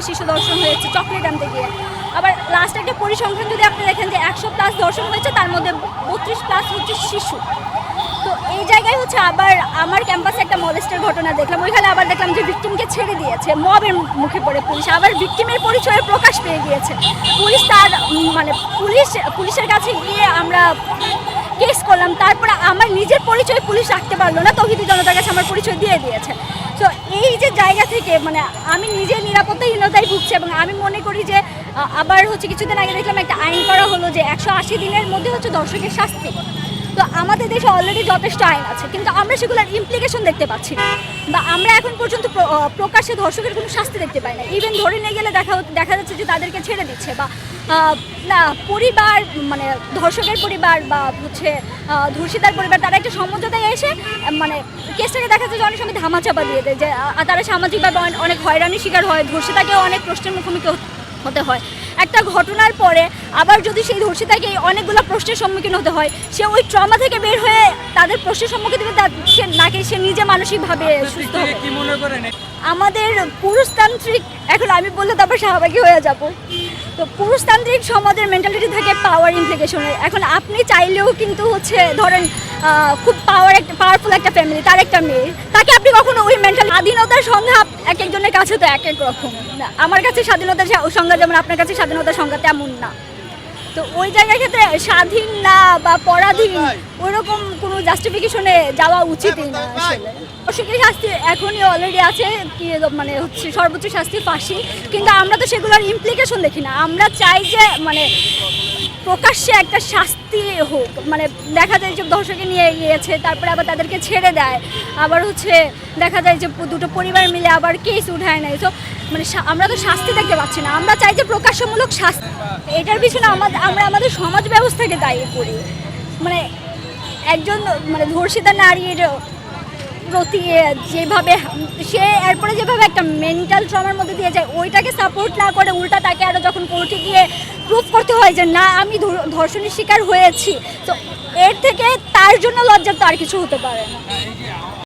একটা শিশু দর্শন হয়েছে চকলেট আনতে গিয়ে। আবার লাস্ট একটা পরিসংখ্যান যদি আপনি দেখেন যে একশো প্লাস দর্শন হয়েছে, তার মধ্যে বত্রিশ প্লাস হচ্ছে শিশু। তো এই জায়গায় হচ্ছে আবার আমার ক্যাম্পাসে একটা মলেস্টের ঘটনা দেখলাম, ওইখানে আবার দেখলাম যে ভিকটিমকে ছেড়ে দিয়েছে, মবের মুখে পড়ে পুলিশ। আবার ভিকটিমের পরিচয়ের প্রকাশ পেয়ে গিয়েছে। পুলিশ তার মানে পুলিশ, পুলিশের কাছে গিয়ে আমরা কেস করলাম, তারপরে আমার নিজের পরিচয় পুলিশ রাখতে পারল না তহিদি জনতার কাছে আমার পরিচয় দিয়ে দিয়েছে। তো এই যে জায়গা থেকে মানে আমি নিজে নিরাপত্তাহীনতায় ভুগছি এবং আমি মনে করি যে আবার হচ্ছে কিছুদিন আগে দেখলাম একটা আইন করা হলো যে একশো আশি দিনের মধ্যে হচ্ছে দর্শকের শাস্তি। তো আমাদের দেশে অলরেডি যথেষ্ট আইন আছে, কিন্তু আমরা সেগুলোর ইমপ্লিকেশন দেখতে পাচ্ছি না। বা আমরা এখন পর্যন্ত প্র- প্রকাশ্যে ধর্ষকের কোনো শাস্তি দেখতে পাই না। ইভেন ধরে নিয়ে গেলে দেখা দেখা যাচ্ছে যে তাদেরকে ছেড়ে দিচ্ছে বা না, পরিবার মানে ধর্ষকের পরিবার বা হচ্ছে ধর্ষিতার পরিবার, তারা একটা সমঝোতায় এসে মানে কেসটাকে দেখা যাচ্ছে যে অনেক সময় ধামাচাপা দিয়ে দেয় যে তারা সামাজিকভাবে অনে- অনেক হয়রানির শিকার হয়, ধর্ষিতাকেও অনেক প্রশ্নের মুখোমুখি হতে হয়। একটা ঘটনার পরে আবার যদি সেই ধর্ষিতাকে অনেকগুলো প্রশ্নের সম্মুখীন হতে হয় সে ওই ট্রমা থেকে বের হয়ে তাদের প্রশ্নের সম্মুখীন হবে সে নাকি সে নিজে মানসিকভাবে সুস্থ হবে। আমাদের পুরুষতান্ত্রিক এখন আমি বললে তারপর স্বাভাবিক হয়ে যাব। তো পুরুষতান্ত্রিক সমাজের মেন্টালিটি থাকে পাওয়ার ইমপ্লিকেশনের এখন আপনি চাইলেও কিন্তু হচ্ছে ধরেন খুব পাওয়ার একটা পাওয়ারফুল একটা ফ্যামিলি তার একটা মেয়ে। তাকে আপনি কখনো ওই মেন্টাল স্বাধীনতার সংজ্ঞা এক একজনের কাছে তো এক এক রকম। আমার কাছে স্বাধীনতার সংজ্ঞা যেমন আপনার কাছে স্বাধীনতার সংখ্যা তেমন না। তো ওই জায়গার ক্ষেত্রে স্বাধীন না বা পরাধীন ওইরকম কোনো জাস্টিফিকেশনে যাওয়া উচিতই না আসলে। অসুখের শাস্তি এখনই অলরেডি আছে কি মানে হচ্ছে সর্বোচ্চ শাস্তি ফাঁসি। কিন্তু আমরা তো সেগুলোর ইমপ্লিকেশন দেখি না। আমরা চাই যে মানে প্রকাশ্যে একটা শাস্তি হোক মানে দেখা যায় যে দর্শকে নিয়ে গিয়েছে, তারপরে আবার তাদেরকে ছেড়ে দেয়। আবার হচ্ছে দেখা যায় যে দুটো পরিবার মিলে আবার কেস উঠায় নেয়। তো মানে আমরা তো শাস্তি দেখতে পাচ্ছি না। আমরা চাই যে প্রকাশ্যমূলক শাস্তি এটার পিছনে আমাদের আমরা আমাদের সমাজ ব্যবস্থাকে দায়ী করি। মানে একজন মানে ধর্ষিতা নারীর প্রতি, যেভাবে, সে এরপরে যেভাবে একটা মেন্টাল ট্রমার মধ্যে দিয়ে যায়, ওইটাকে সাপোর্ট না করে উল্টা তাকে আরও যখন কোর্টে গিয়ে প্রুফ করতে হয় যে, না, আমি ধর্ষণের শিকার হয়েছি। তো এর থেকে তার জন্য লজ্জা তো আর কিছু হতে পারে না।